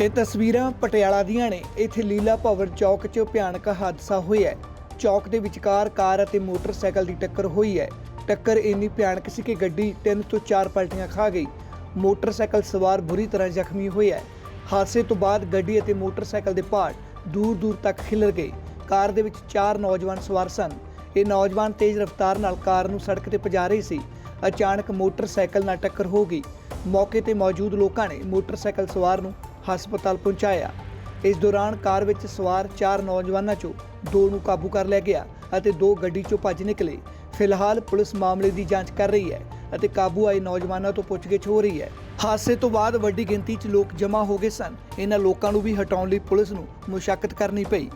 ਇਹ ਤਸਵੀਰਾਂ ਪਟਿਆਲਾ ਦੀਆਂ ਨੇ। ਇੱਥੇ ਲੀਲਾ ਭਵਨ ਚੌਕ 'ਚ ਭਿਆਨਕ ਹਾਦਸਾ ਹੋਇਆ ਹੈ। ਚੌਕ ਦੇ ਵਿਚਕਾਰ ਕਾਰ ਅਤੇ ਮੋਟਰਸਾਈਕਲ ਦੀ ਟੱਕਰ ਹੋਈ ਹੈ। ਟੱਕਰ ਇੰਨੀ ਭਿਆਨਕ ਸੀ ਕਿ ਗੱਡੀ ਤਿੰਨ ਤੋਂ ਚਾਰ ਪਲਟੀਆਂ ਖਾ ਗਈ। ਮੋਟਰਸਾਈਕਲ ਸਵਾਰ ਬੁਰੀ ਤਰ੍ਹਾਂ ਜ਼ਖਮੀ ਹੋਇਆ ਹੈ। ਹਾਦਸੇ ਤੋਂ ਬਾਅਦ ਗੱਡੀ ਅਤੇ ਮੋਟਰਸਾਈਕਲ ਦੇ ਪਾਰਟ ਦੂਰ ਦੂਰ ਤੱਕ ਖਿਲਰ ਗਏ। ਕਾਰ ਦੇ ਵਿੱਚ ਚਾਰ ਨੌਜਵਾਨ ਸਵਾਰ ਸਨ। ਇਹ ਨੌਜਵਾਨ ਤੇਜ਼ ਰਫ਼ਤਾਰ ਨਾਲ ਕਾਰ ਨੂੰ ਸੜਕ ਤੇ ਭਜਾ ਰਹੇ ਸੀ। ਅਚਾਨਕ ਮੋਟਰਸਾਈਕਲ ਨਾਲ ਟੱਕਰ ਹੋ ਗਈ। ਮੌਕੇ ਤੇ ਮੌਜੂਦ ਲੋਕਾਂ ਨੇ ਮੋਟਰਸਾਈਕਲ ਸਵਾਰ ਨੂੰ ਹਸਪਤਾਲ ਪਹੁੰਚਾਇਆ। ਇਸ ਦੌਰਾਨ ਕਾਰ ਵਿੱਚ ਸਵਾਰ ਚਾਰ ਨੌਜਵਾਨਾਂ ਚੋਂ ਦੋ ਨੂੰ ਕਾਬੂ ਕਰ ਲਿਆ ਗਿਆ ਅਤੇ ਦੋ ਗੱਡੀ ਚੋਂ ਭੱਜ ਨਿਕਲੇ। ਫਿਲਹਾਲ ਪੁਲਿਸ ਮਾਮਲੇ ਦੀ ਜਾਂਚ ਕਰ ਰਹੀ ਹੈ ਅਤੇ ਕਾਬੂ ਆਏ ਨੌਜਵਾਨਾਂ ਤੋਂ ਪੁੱਛਗਿੱਛ ਹੋ ਰਹੀ ਹੈ। ਹਾਦਸੇ ਤੋਂ ਬਾਅਦ ਵੱਡੀ ਗਿਣਤੀ 'ਚ ਲੋਕ ਜਮ੍ਹਾਂ ਹੋ ਗਏ ਸਨ। ਇਹਨਾਂ ਲੋਕਾਂ ਨੂੰ ਵੀ ਹਟਾਉਣ ਲਈ ਪੁਲਿਸ ਨੂੰ ਮੁਸ਼ੱਕਤ ਕਰਨੀ ਪਈ।